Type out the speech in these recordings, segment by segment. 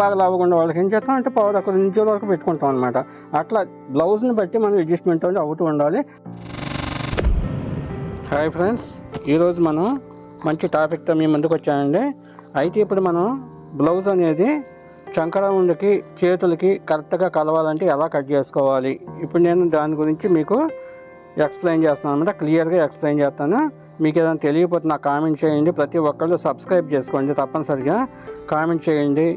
బాగా లావకుండా వాళ్ళకి ఏం చేస్తాం అంటే పవర్ అక్కడ నుంచి వరకు పెట్టుకుంటాం అనమాట అట్లా బ్లౌజ్ని బట్టి మనం అడ్జస్ట్మెంట్ అనేది అవుతూ ఉండాలి. హాయ్ ఫ్రెండ్స్ ఈరోజు మనం మంచి టాపిక్తో మీ ముందుకు వచ్చానండి అయితే ఇప్పుడు మనం బ్లౌజ్ అనేది చంకరముండికి చేతులకి కరెక్ట్గా కలవాలంటే ఎలా కట్ చేసుకోవాలి? ఇప్పుడు నేను దాని గురించి మీకు ఎక్స్ప్లెయిన్ చేస్తున్నాను అనమాట క్లియర్గా ఎక్స్ప్లెయిన్ చేస్తాను. మీకు ఏదైనా తెలియకపోతే నాకు కామెంట్ చేయండి. ప్రతి ఒక్కళ్ళు సబ్స్క్రైబ్ చేసుకోండి తప్పనిసరిగా. కామెంట్ చేయండి.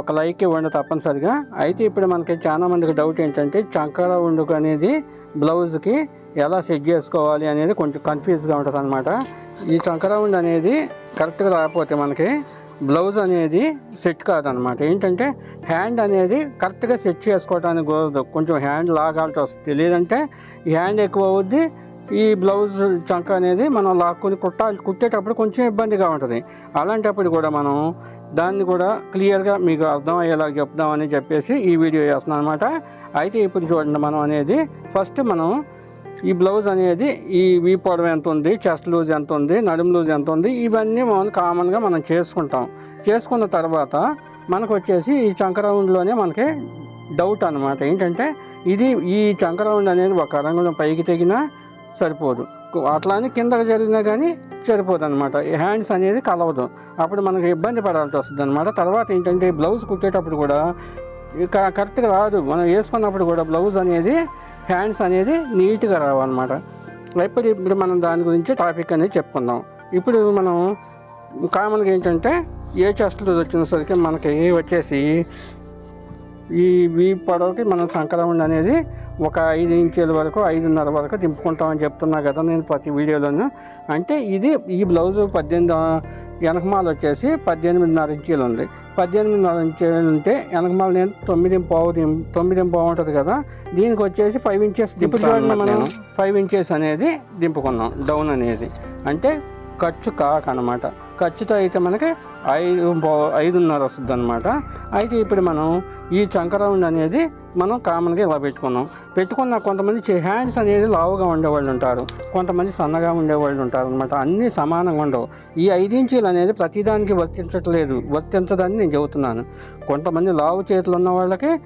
ఒక లైక్ ఇవ్వండి తప్పనిసరిగా. అయితే ఇప్పుడు మనకి చాలా మందికి డౌట్ ఏంటంటే చంకర ఉండుకు అనేది బ్లౌజ్కి ఎలా సెట్ చేసుకోవాలి అనేది కొంచెం కన్ఫ్యూజ్గా ఉంటుంది అనమాట ఈ చంకర ఉండు అనేది కరెక్ట్గా రాకపోతే మనకి బ్లౌజ్ అనేది సెట్ కాదనమాట ఏంటంటే హ్యాండ్ అనేది కరెక్ట్గా సెట్ చేసుకోవడానికి కుదరదు కొంచెం హ్యాండ్ లాగాల్సి వస్తుంది. లేదంటే హ్యాండ్ ఎక్కువ అవుద్ది ఈ బ్లౌజ్ చంక అనేది మనం లాక్కుని కుట్టాలి కుట్టేటప్పుడు కొంచెం ఇబ్బందిగా ఉంటుంది. అలాంటప్పుడు కూడా మనం దాన్ని కూడా క్లియర్గా మీకు అర్థం అయ్యేలా చెప్దామని చెప్పేసి ఈ వీడియో చేస్తున్నాను అనమాట అయితే ఇప్పుడు చూడండి మనం అనేది ఫస్ట్ మనం ఈ బ్లౌజ్ అనేది ఈ వీ పొడవు ఎంత ఉంది చెస్ట్ లూజ్ ఎంత ఉంది నడుము లూజ్ ఎంత ఉంది ఇవన్నీ మనం కామన్గా మనం చేసుకుంటాం. చేసుకున్న తర్వాత మనకు వచ్చేసి ఈ చంకరౌండ్లోనే మనకి డౌట్ అనమాట ఏంటంటే ఇది ఈ చంకరౌండ్ అనేది ఒక రంగులో పైకి తెగినా సరిపోదు. అట్లానే కిందకి జరిగినా కానీ సరిపోదు అనమాట హ్యాండ్స్ అనేది కలవదు. అప్పుడు మనకి ఇబ్బంది పడాల్సి వస్తుంది అనమాట తర్వాత ఏంటంటే బ్లౌజ్ కుట్టేటప్పుడు కూడా కరెక్ట్గా రాదు. మనం వేసుకున్నప్పుడు కూడా బ్లౌజ్ అనేది హ్యాండ్స్ అనేది నీట్గా రావన్నమాట. ఇప్పుడు ఇప్పుడు మనం దాని గురించి టాపిక్ అనేది చెప్పుకుందాం. ఇప్పుడు మనం కామన్గా ఏంటంటే ఏ చెస్ట్లు వచ్చినసరికి మనకి వచ్చేసి ఈ వీ పొడవుకి మనం సంక్రమణ అనేది ఒక ఐదు ఇంచుల వరకు ఐదున్నర వరకు దింపుకుంటామని చెప్తున్నా కదా నేను ప్రతి వీడియోలోనూ. అంటే ఇది ఈ బ్లౌజ్ పద్దెనిమిది వెనకమాల వచ్చేసి పద్దెనిమిదిన్నర ఇంచీలు ఉంది. పద్దెనిమిదిన్నర ఇంచీలు ఉంటే వెనకమాల నేను తొమ్మిది పావు తొమ్మిది పావు ఉంటుంది కదా దీనికి వచ్చేసి ఫైవ్ ఇంచెస్ దింపుతాను మనం. ఫైవ్ ఇంచెస్ అనేది దింపుకున్నాం డౌన్ అనేది. అంటే ఖర్చు కాకనమాట ఖర్చుతో అయితే మనకి ఐదు ఐదున్నర వస్తుంది అనమాట అయితే ఇప్పుడు మనం ఈ చంకరౌండ్ అనేది మనం కామన్గా ఇలా పెట్టుకున్నాం. పెట్టుకున్న కొంతమంది హ్యాండ్స్ అనేది లావుగా ఉండేవాళ్ళు ఉంటారు. కొంతమంది సన్నగా ఉండేవాళ్ళు ఉంటారు అనమాట అన్నీ సమానంగా ఉండవు. ఈ ఐదు అనేది ప్రతిదానికి వర్తించట్లేదు. వర్తించదని నేను చెబుతున్నాను. కొంతమంది లావు చేతులు ఉన్న వాళ్ళకి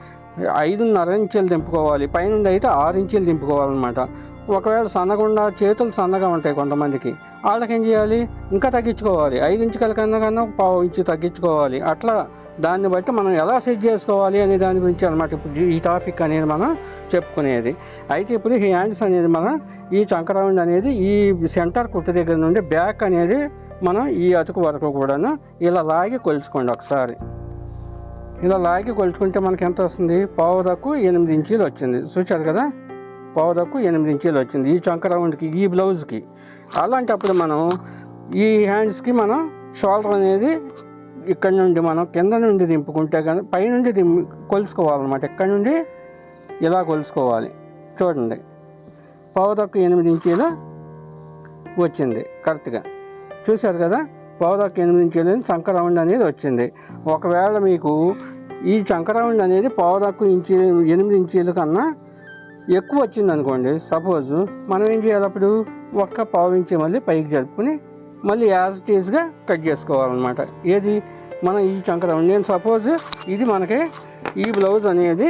ఐదున్నర ఇంచీలు దింపుకోవాలి పైనుండి అయితే ఆరు ఇంచీలు దింపుకోవాలన్నమాట ఒకవేళ సన్నగుండా చేతులు సన్నగా ఉంటాయి కొంతమందికి. వాళ్ళకి ఏం చేయాలి? ఇంకా తగ్గించుకోవాలి. ఐదు ఇంచుల కన్నా కన్నా పావు ఇంచు తగ్గించుకోవాలి. అట్లా దాన్ని బట్టి మనం ఎలా సెట్ చేసుకోవాలి అనే దాని గురించి అనమాట ఇప్పుడు ఈ టాపిక్ అనేది మనం చెప్పుకునేది. అయితే ఇప్పుడు ఈ హ్యాండ్స్ అనేది మనం ఈ చంకరౌండ్ అనేది ఈ సెంటర్ కుట్టు దగ్గర నుండి బ్యాక్ అనేది మనం ఈ అతుకు వరకు కూడాను ఇలా లాగి కొలుచుకోండి ఒకసారి. ఇలా లాగి కొలుచుకుంటే మనకి ఎంత వస్తుంది? పావు ఎనిమిది ఇంచీలు వచ్చింది. చూచారు కదా? పావు ఎనిమిది ఇంచీలు వచ్చింది ఈ చంక రౌండ్కి ఈ బ్లౌజ్కి. అలాంటప్పుడు మనం ఈ హ్యాండ్స్కి మనం షోల్డర్ అనేది ఇక్కడ నుండి మనం కింద నుండి దింపుకుంటే కానీ పైనుండి దిం కొలుసుకోవాలన్నమాట. ఇక్కడ నుండి? ఇలా కొలుసుకోవాలి. చూడండి. పావుదొక్క ఎనిమిది ఇంచీలు వచ్చింది. కరెక్ట్గా. చూశారు కదా? పావుదొక్క ఎనిమిది ఇంచీలు సంక్రౌండ్ అనేది వచ్చింది. ఒకవేళ మీకు ఈ చంక అనేది పావుదొక్క ఇంచీ ఎనిమిది ఇంచీల కన్నా ఎక్కువ వచ్చింది అనుకోండి సపోజ్ మనం ఏం చేయాలి అప్పుడు? ఒక్క పావు ఇంచి మళ్ళీ పైకి జరుపుకుని మళ్ళీ యాజ్ టీజ్గా కట్ చేసుకోవాలన్నమాట. ఏది? మనం ఈ చంకర నేను సపోజ్ ఇది మనకి ఈ బ్లౌజ్ అనేది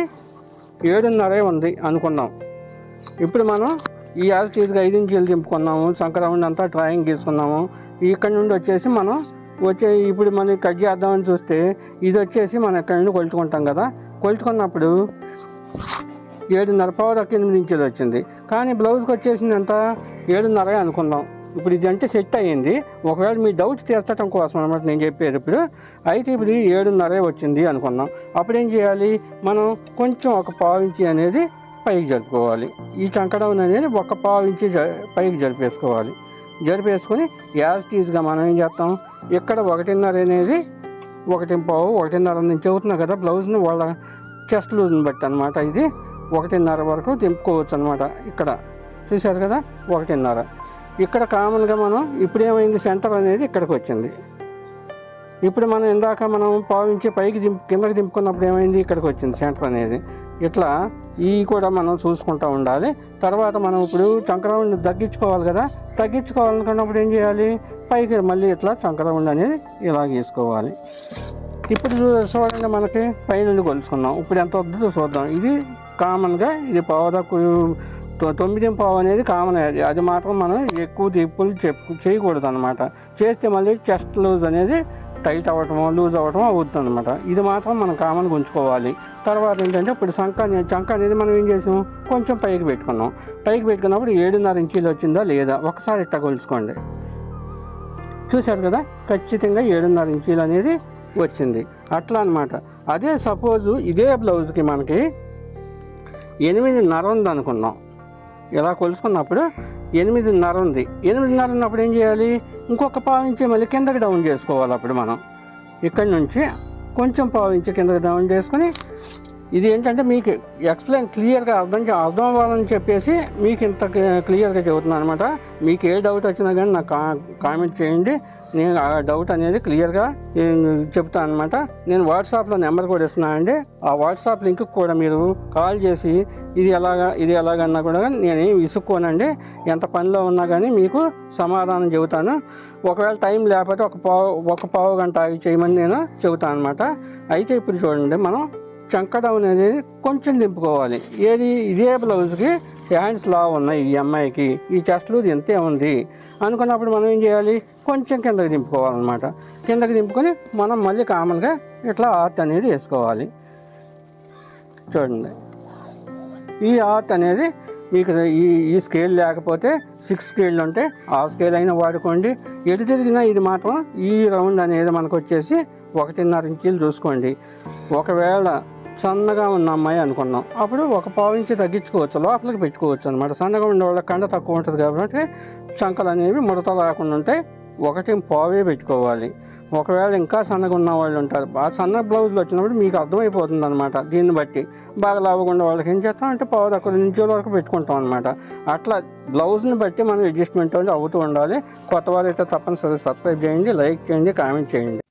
ఏడున్నరే ఉంది అనుకున్నాం. ఇప్పుడు మనం ఈ యాజ్ ఈజ్గా ఐదు ఇంచీలు దింపుకున్నాము. సంక్రమణ అంతా డ్రాయింగ్ గీసుకున్నాము ఇక్కడ నుండి వచ్చేసి మనం వచ్చే ఇప్పుడు మనం కట్ చేద్దామని చూస్తే ఇది వచ్చేసి మనం ఇక్కడ నుండి కొలుచుకుంటాం కదా. కొలుచుకున్నప్పుడు ఏడున్నర పావు ఎనిమిది ఇంచులు వచ్చింది. కానీ బ్లౌజ్కి వచ్చేసింది ఎంత? ఏడున్నర అనుకుందాం ఇప్పుడు ఇది అంటే సెట్ అయ్యింది. ఒకవేళ మీ డౌట్ తీర్చడం కోసం అనమాట నేను చెప్పేది ఇప్పుడు. అయితే ఇప్పుడు ఏడున్నరే వచ్చింది అనుకుందాం అప్పుడు ఏం చేయాలి? మనం కొంచెం ఒక పావు ఇంచి అనేది పైకి జరుపుకోవాలి. ఈ చంకడం అనేది ఒక పావు ఇంచి పైకి జరిపేసుకోవాలి. జరిపేసుకొని యాజ్ టీజ్గా మనం ఏం చేస్తాం? ఇక్కడ ఒకటిన్నర అనేది ఒకటి పావు ఒకటిన్నర నుంచి అవుతున్నాం కదా బ్లౌజ్ని వాళ్ళ చెస్ట్ లూజ్ని బట్టి అనమాట ఇది. ఒకటిన్నర వరకు దింపుకోవచ్చు అనమాట ఇక్కడ. చూశారు కదా? ఒకటిన్నర. ఇక్కడ కామన్గా మనం ఇప్పుడు ఏమైంది సెంటర్ అనేది ఇక్కడికి వచ్చింది. ఇప్పుడు మనం ఇందాక మనం పావించి పైకి దింపు కిందకి దింపుకున్నప్పుడు ఏమైంది? ఇక్కడికి వచ్చింది సెంటర్ అనేది. ఇట్లా ఈ కూడా మనం చూసుకుంటూ ఉండాలి. తర్వాత మనం ఇప్పుడు చంక్రౌండ్ తగ్గించుకోవాలి కదా? తగ్గించుకోవాలనుకున్నప్పుడు ఏం చేయాలి? పైకి మళ్ళీ ఇట్లా చంక్రౌండ్ అనేది ఇలా గీసుకోవాలి. ఇప్పుడు చూడండి మనకి పైనుండి కొలుసుకున్నాం. ఇప్పుడు ఎంత వద్దో చూద్దాం. ఇది కామన్గా ఇది పావుదక్కు తొమ్మిది పావు అనేది కామన్ అది. అది మాత్రం మనం ఎక్కువ దిప్పులు చెప్పు చేయకూడదు అనమాట చేస్తే మళ్ళీ చెస్ట్ లూజ్ అనేది టైట్ అవ్వటమో లూజ్ అవ్వటం అవుతుంది అనమాట ఇది మాత్రం మనం కామన్గా ఉంచుకోవాలి తర్వాత ఏంటంటే ఇప్పుడు సంఖ చంక అనేది మనం ఏం చేసాము కొంచెం పైకి పెట్టుకున్నాం. పైకి పెట్టుకున్నప్పుడు ఏడున్నర ఇంచీలు వచ్చిందా లేదా? ఒకసారి ఇట్ట కొలుచుకోండి. చూశారు కదా? ఖచ్చితంగా ఏడున్నర ఇంచీలు అనేది వచ్చింది. అట్లా అనమాట అదే సపోజు ఇదే బ్లౌజ్కి మనకి ఎనిమిదిన్నర ఉంది అనుకున్నాం ఇలా కొలుసుకున్నప్పుడు ఎనిమిదిన్నర ఉంది. ఎనిమిదిన్నర ఉన్నప్పుడు ఏం చేయాలి? ఇంకొక పావు ఇంచి మళ్ళీ కిందకి డౌన్ చేసుకోవాలి అప్పుడు మనం. ఇక్కడి నుంచి కొంచెం పావు ఇంచి కిందకి డౌన్ చేసుకొని ఇది ఏంటంటే మీకు ఎక్స్ప్లెయిన్ క్లియర్గా అర్థం చే- అర్థం అవ్వాలని చెప్పేసి మీకు ఇంత క్లియర్గా చెబుతున్నాను అనమాట మీకు ఏ డౌట్ వచ్చినా కానీ నాకు కామెంట్ చేయండి. నేను ఆ డౌట్ అనేది క్లియర్గా చెప్తాను అనమాట నేను వాట్సాప్లో నెంబర్ కూడా ఇస్తున్నాను అండి. ఆ వాట్సాప్ లింక్ కూడా మీరు కాల్ చేసి ఇది ఎలాగా ఇది ఎలాగన్నా కూడా నేను విసుక్కోనండి. ఎంత పనిలో ఉన్నా కానీ మీకు సమాధానం చెబుతాను. ఒకవేళ టైం లేకపోతే ఒక పావు ఒక పావు గంట ఆగి చేయమని నేను చెబుతాను అనమాట అయితే ఇప్పుడు చూడండి మనం చంకడం అనేది కొంచెం దింపుకోవాలి ఏది ఇదే బ్లౌజ్కి హ్యాండ్స్ లా ఉన్నాయి ఈ అమ్మాయికి. ఈ చెస్ట్లు ఇంతే ఉంది? అనుకున్నప్పుడు మనం ఏం చేయాలి? కొంచెం కిందకి దింపుకోవాలన్నమాట కిందకి దింపుకొని మనం మళ్ళీ కామన్గా ఇట్లా ఆర్ట్ అనేది వేసుకోవాలి. చూడండి. ఈ ఆర్ట్ అనేది మీకు ఈ ఈ స్కేల్ లేకపోతే సిక్స్ స్కేల్ ఉంటే ఆ స్కేల్ అయినా వాడుకోండి. ఎటు తిరిగినా ఇది మాత్రం ఈ రౌండ్ అనేది మనకు వచ్చేసి ఒకటిన్నర ఇంచీలు చూసుకోండి. ఒకవేళ సన్నగా ఉన్న అమ్మాయి అనుకున్నాం. అప్పుడు ఒక పావు ఇంచి తగ్గించుకోవచ్చు లోపలికి పెట్టుకోవచ్చు అనమాట సన్నగా ఉండే వాళ్ళ కండ తక్కువ ఉంటుంది కాబట్టి చంకలు అనేవి ముడత రాకుండా ఉంటాయి ఒకటి పావే పెట్టుకోవాలి. ఒకవేళ ఇంకా సన్నగా ఉన్న వాళ్ళు ఉంటారు ఆ సన్న బ్లౌజులు వచ్చినప్పుడు మీకు అర్థమైపోతుంది అనమాట దీన్ని బట్టి. బాగా లావుగుండే వాళ్ళకి ఏం చేస్తాం అంటే పావు తక్కువ నుంచి వరకు పెట్టుకుంటాం అనమాట అట్లా బ్లౌజ్ని బట్టి మనం అడ్జస్ట్మెంట్ అవుతూ ఉండాలి. కొత్త వారు అయితే తప్పనిసరి సబ్స్క్రైబ్ చేయండి లైక్ చేయండి కామెంట్ చేయండి.